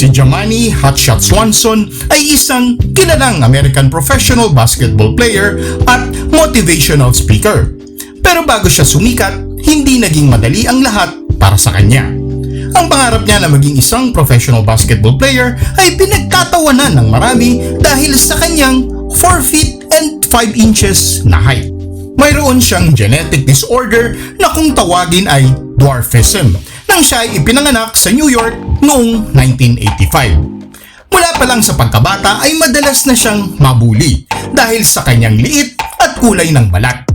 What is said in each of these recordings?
Si Jamani Hotshot Swanson ay isang kilalang American professional basketball player at motivational speaker. Pero bago siya sumikat, hindi naging madali ang lahat para sa kanya. Ang pangarap niya na maging isang professional basketball player ay pinagtatawanan ng marami dahil sa kanyang 4 feet and 5 inches na height. Mayroon siyang genetic disorder na kung tawagin ay dwarfism nang siya ay ipinanganak sa New York noong 1985. Mula pa lang sa pagkabata ay madalas na siyang mabuli dahil sa kanyang liit at kulay ng balat.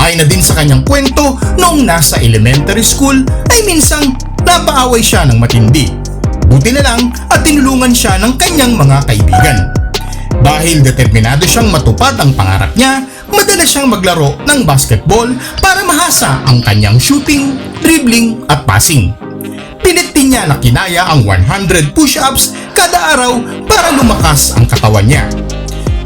Ayon na din sa kanyang kwento, noong nasa elementary school ay minsang napaaway siya ng matindi. Buti na lang at tinulungan siya ng kanyang mga kaibigan. Dahil determinado siyang matupad ang pangarap niya, madalas siyang maglaro ng basketball para mahasa ang kanyang shooting, dribbling at passing. Pilit din niya na kinaya ang 100 push-ups kada araw para lumakas ang katawan niya.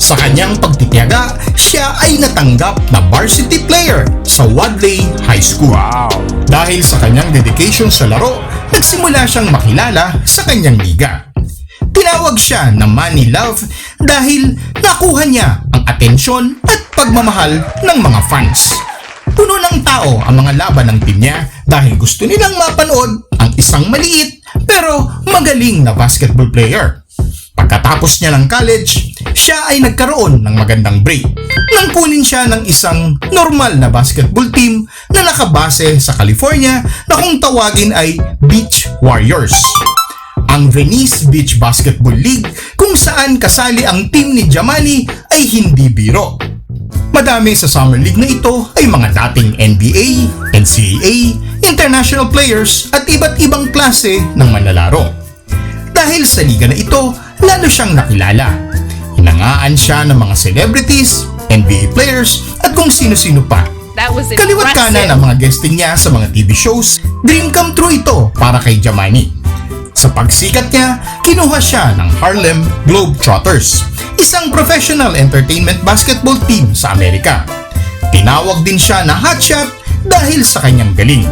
Sa kanyang pagtitiyaga, siya ay natanggap na varsity player sa Wadley High School. Wow. Dahil sa kanyang dedication sa laro, nagsimula siyang makilala sa kanyang liga. Tinawag siya na Money Love dahil nakuha niya ang atensyon at pagmamahal ng mga fans. Puno ng tao ang mga laban ng team niya dahil gusto nilang mapanood ang isang maliit pero magaling na basketball player. Pagkatapos niya ng college, siya ay nagkaroon ng magandang break nang kunin siya ng isang normal na basketball team na nakabase sa California na kung tawagin ay Beach Warriors. Ang Venice Beach Basketball League kung saan kasali ang team ni Jamani ay hindi biro. Madami sa Summer League na ito ay mga dating NBA, NCAA, international players at iba't ibang klase ng manlalaro. Dahil sa liga na ito, lalo siyang nakilala. Hinangaan siya ng mga celebrities, NBA players at kung sino-sino pa. Kaliwat kanan ang mga guesting niya sa mga TV shows, dream come true ito para kay Jamani. Sa pagsikat niya, kinuha siya ng Harlem Globetrotters, isang professional entertainment basketball team sa Amerika. Tinawag din siya na hotshot dahil sa kanyang galing.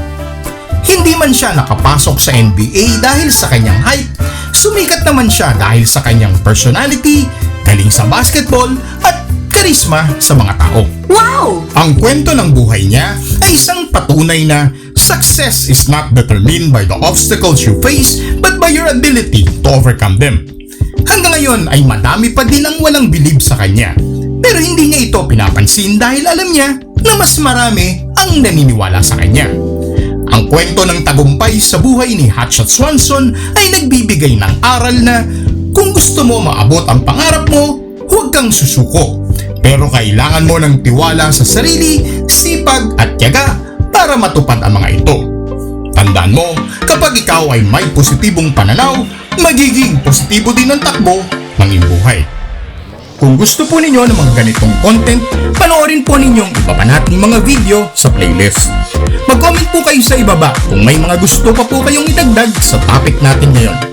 Hindi man siya nakapasok sa NBA dahil sa kanyang height, sumikat naman siya dahil sa kanyang personality, galing sa basketball at karisma sa mga tao. Wow! Ang kwento ng buhay niya ay isang patunay na success is not determined by the obstacles you face but by your ability to overcome them. Hanggang ngayon ay madami pa din ang walang bilib sa kanya. Pero hindi niya ito pinapansin dahil alam niya na mas marami ang naniniwala sa kanya. Ang kwento ng tagumpay sa buhay ni Hotshot Swanson ay nagbibigay ng aral na kung gusto mo maabot ang pangarap mo, huwag kang susuko. Pero kailangan mo ng tiwala sa sarili, sipag at tiyaga para matupad ang mga ito. Tandaan mo, kapag ikaw ay may positibong pananaw, magiging positibo din ang takbo ng iyong buhay. Kung gusto po ninyo ng mga ganitong content, panoorin po ninyong iba pa nating mga video sa playlist. Mag-comment po kayo sa ibaba kung may mga gusto pa po kayong idagdag sa topic natin ngayon.